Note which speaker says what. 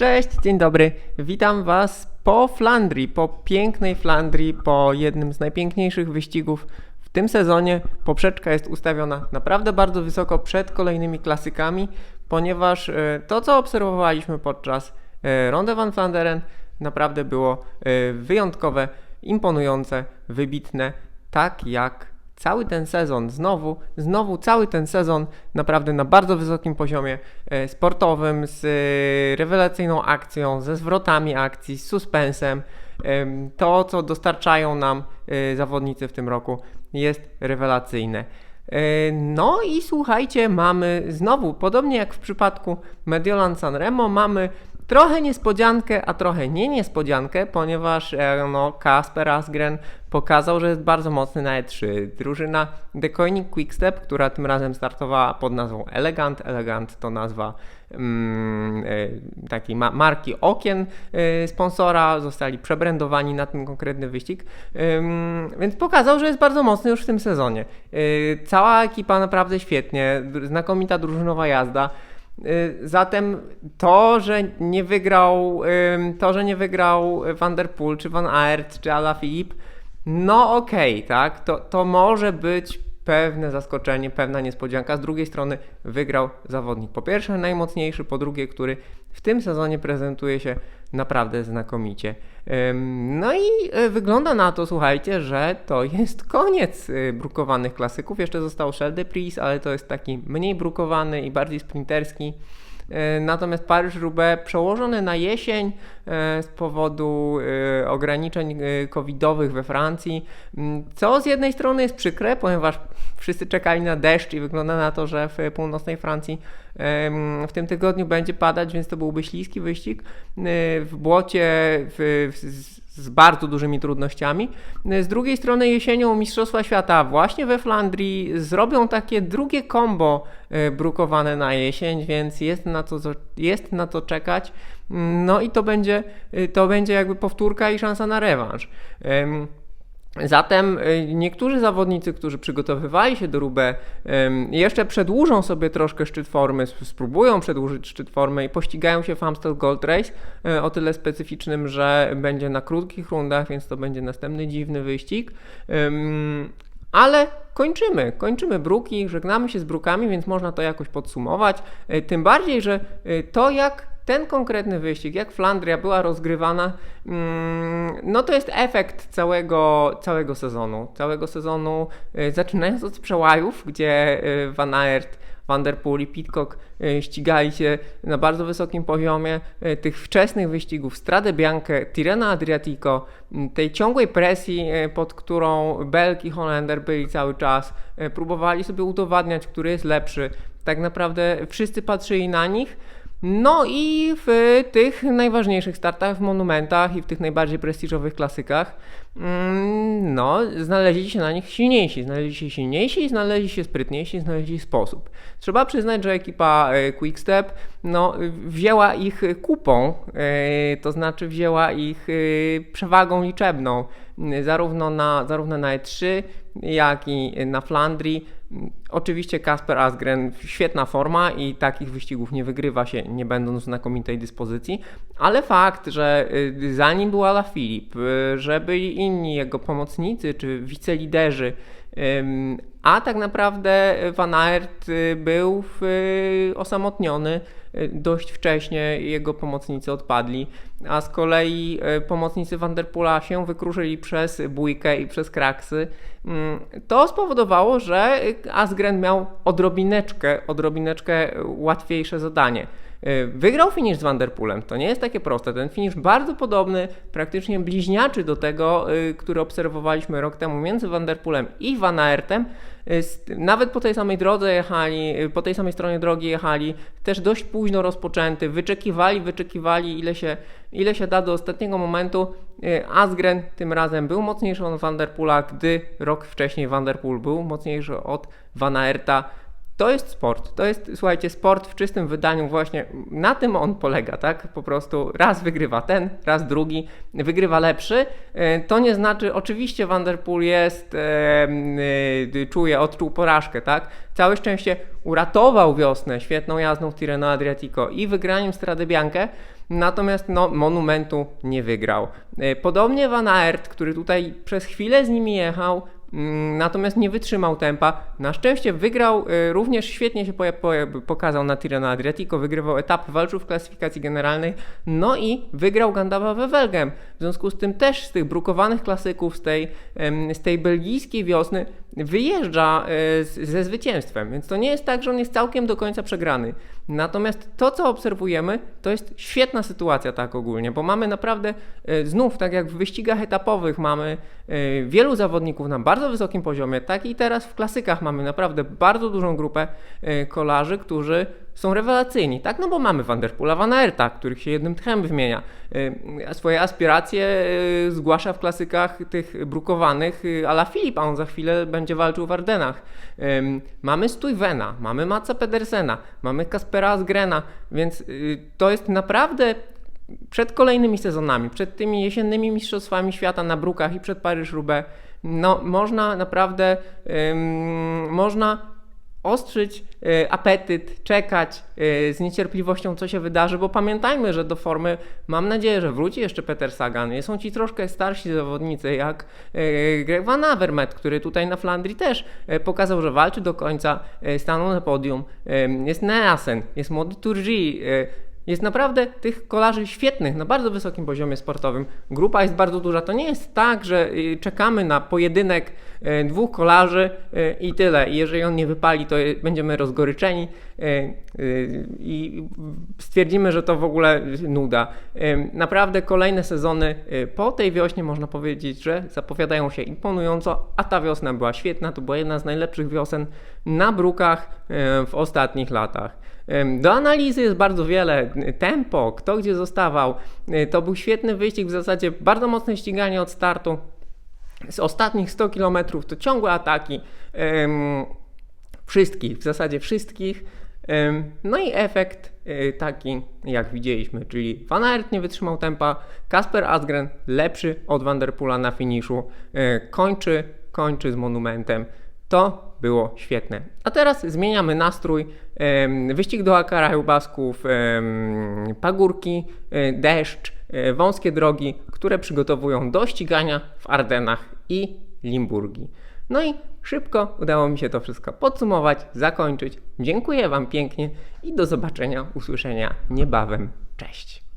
Speaker 1: Cześć, dzień dobry. Witam Was po Flandrii, po pięknej Flandrii, po jednym z najpiękniejszych wyścigów w tym sezonie. Poprzeczka jest ustawiona naprawdę bardzo wysoko przed kolejnymi klasykami, ponieważ e, to, co obserwowaliśmy podczas e, Ronde van Vlaanderen, naprawdę było e, wyjątkowe, imponujące, wybitne, tak jak cały ten sezon, znowu, znowu cały ten sezon naprawdę na bardzo wysokim poziomie e, sportowym, z e, rewelacyjną akcją, ze zwrotami akcji, z suspensem. Em, To, co dostarczają nam e, zawodnicy w tym roku, jest rewelacyjne. No i słuchajcie, mamy znowu, podobnie jak w przypadku Mediolan Sanremo, mamy trochę niespodziankę, a trochę nie niespodziankę, ponieważ e, no, Kasper Asgren pokazał, że jest bardzo mocny na E3. Drużyna Koenig Quickstep, która tym razem startowała pod nazwą Elegant. Elegant to nazwa mm, e, takiej ma marki okien e, sponsora, zostali przebrandowani na ten konkretny wyścig, więc pokazał, że jest bardzo mocny już w tym sezonie. E, Cała ekipa naprawdę świetnie, znakomita drużynowa jazda. Y, Zatem to, że nie wygrał, to, że nie wygrał Van der Poel, czy Van Aert, czy Alaphilippe, no okej, tak, to, to może być pewne zaskoczenie, pewna niespodzianka. Z drugiej strony wygrał zawodnik po pierwsze najmocniejszy, po drugie, który w tym sezonie prezentuje się naprawdę znakomicie. No i y, wygląda na to, słuchajcie, że to jest koniec y, brukowanych klasyków. Jeszcze został Shell de Pris, ale to jest taki mniej brukowany i bardziej sprinterski. E, Natomiast Paryż-Roubaix przełożony na jesień e, z powodu e, ograniczeń covidowych we Francji, m, co z jednej strony jest przykre, ponieważ wszyscy czekali na deszcz i wygląda na to, że w północnej Francji w tym tygodniu będzie padać, więc to byłby śliski wyścig. W błocie w, w, z- bardzo dużymi trudnościami. Z drugiej strony jesienią Mistrzostwa Świata właśnie we Flandrii zrobią takie drugie combo e, brukowane na jesień, więc jest na to, jest na to czekać. No i to będzie, e, to będzie jakby powtórka i szansa na rewanż. Em, Zatem y, niektórzy zawodnicy, którzy przygotowywali się do Rubę, jeszcze przedłużą sobie troszkę szczyt formy, sp- spróbują przedłużyć szczyt formy i pościgają się w Amstel Gold Race y, o tyle specyficznym, że będzie na krótkich rundach, więc to będzie następny dziwny wyścig. Ale kończymy, kończymy bruki, żegnamy się z brukami, więc można to jakoś podsumować. Y, Tym bardziej, że to jak ten konkretny wyścig, jak Flandria była rozgrywana, mm, no to jest efekt całego, całego sezonu. Całego sezonu, y, zaczynając od przełajów, gdzie y, Van Aert, Van der Poel i Pitcock y, ścigali się na bardzo wysokim poziomie, tych wczesnych wyścigów, Strade Bianche, Tirreno Adriatico, m, tej ciągłej presji, pod którą Belk i Holender byli cały czas, próbowali sobie udowadniać, który jest lepszy. Tak naprawdę wszyscy patrzyli na nich. No i w tych najważniejszych startach, w monumentach i w tych najbardziej prestiżowych klasykach, mm, no, znaleźli się na nich silniejsi. Znaleźli się silniejsi, znaleźli się sprytniejsi, znaleźli sposób. Trzeba przyznać, że ekipa e, Quickstep no, wzięła ich kupą, e, to znaczy wzięła ich e, przewagą liczebną, zarówno na, zarówno na E3, jak i na Flandrii. Oczywiście Kasper Asgren, świetna forma i takich wyścigów nie wygrywa się, nie będąc w znakomitej dyspozycji, ale fakt, że y, za nim był Alaphilippe, y, że byli inni jego pomocnicy czy wiceliderzy, a tak naprawdę Van Aert y, był y, osamotniony dość wcześnie, jego pomocnicy odpadli, a z kolei pomocnicy Van der Poola się wykruszyli przez bójkę i przez kraksy. Mm, To spowodowało, że Asgren miał odrobineczkę, odrobineczkę łatwiejsze zadanie. Wygrał finisz z Van der Poolem. To nie jest takie proste. Ten finisz bardzo podobny, praktycznie bliźniaczy do tego, który obserwowaliśmy rok temu między Van der Poolem i Van Aertem. Y, Nawet po tej samej drodze jechali, y, po tej samej stronie drogi jechali, też dość późno rozpoczęty, wyczekiwali, wyczekiwali ile się, ile się da do ostatniego momentu. Y, Asgren tym razem był mocniejszy od Van der Poola, gdy rok wcześniej Van der Poel był mocniejszy od Van Aerta. To jest sport. To jest, słuchajcie, sport w czystym wydaniu właśnie. Na tym on polega, tak? Po prostu raz wygrywa ten, raz drugi, wygrywa lepszy. E, To nie znaczy, oczywiście Van der Poel jest, e, e, czuje, odczuł porażkę, tak? Całe szczęście uratował wiosnę świetną jazdą w Tirreno Adriatico i wygraniem Strade Bianche, natomiast no, monumentu nie wygrał. Podobnie Van Aert, który tutaj przez chwilę z nimi jechał, Natomiast nie wytrzymał tempa. Na szczęście wygrał, y, również świetnie się pokazał na Tirreno Adriatico, wygrywał etapy, walczył w klasyfikacji generalnej, no i wygrał Gandaba Wevelgem. W związku z tym też z tych brukowanych klasyków, z tej, z tej belgijskiej wiosny wyjeżdża y, ze zwycięstwem, więc to nie jest tak, że on jest całkiem do końca przegrany. Natomiast to, co obserwujemy, to jest świetna sytuacja tak ogólnie, bo mamy naprawdę y, znów, tak jak w wyścigach etapowych, mamy y, wielu zawodników na bardzo wysokim poziomie, tak i teraz w klasykach mamy naprawdę bardzo dużą grupę y, kolarzy, którzy są rewelacyjni, tak? No bo mamy Van der Poola, Van Aerta, których się jednym tchem wymienia. Y, Swoje aspiracje y, zgłasza w klasykach tych brukowanych y, ala Filip, a on za chwilę będzie walczył w Ardenach. Mamy Stuyvena, mamy Matsa Pedersena, mamy Kaspera Asgrena, więc to jest naprawdę przed kolejnymi sezonami, przed tymi jesiennymi mistrzostwami świata na brukach i przed Paryż-Roubaix, no można naprawdę, można ostrzyć y, apetyt, czekać y, z niecierpliwością, co się wydarzy, bo pamiętajmy, że do formy mam nadzieję, że wróci jeszcze Peter Sagan. Są ci troszkę starsi zawodnicy, jak y, Greg Van Avermaet, który tutaj na Flandrii też pokazał, że walczy do końca, stanął na podium. Jest Neasen, jest młody Turgi, jest naprawdę tych kolarzy świetnych na bardzo wysokim poziomie sportowym. Grupa jest bardzo duża. To nie jest tak, że y, czekamy na pojedynek y, dwóch kolarzy y, i tyle. I jeżeli on nie wypali, to będziemy rozgoryczeni i stwierdzimy, że to w ogóle nuda. Y, Naprawdę kolejne sezony po tej wiośnie można powiedzieć, że zapowiadają się imponująco, a ta wiosna była świetna. To była jedna z najlepszych wiosen na brukach w ostatnich latach. Do analizy jest bardzo wiele. Tempo, kto gdzie zostawał. To był świetny wyścig, w zasadzie bardzo mocne ściganie od startu. Z ostatnich 100 km to ciągłe ataki. Wszystkich, w zasadzie wszystkich. No i efekt y, taki, jak widzieliśmy, czyli Van Aert nie wytrzymał tempa, Kasper Asgren lepszy od Van der Poola na finiszu, y, kończy, kończy z monumentem. To było świetne. A teraz zmieniamy nastrój. Wyścig do Akaraju Basków, em, pagórki, e, deszcz, wąskie drogi, które przygotowują do ścigania w Ardenach i Limburgii. No i szybko udało mi się to wszystko podsumować, zakończyć. Dziękuję Wam pięknie i do zobaczenia, usłyszenia niebawem. Cześć.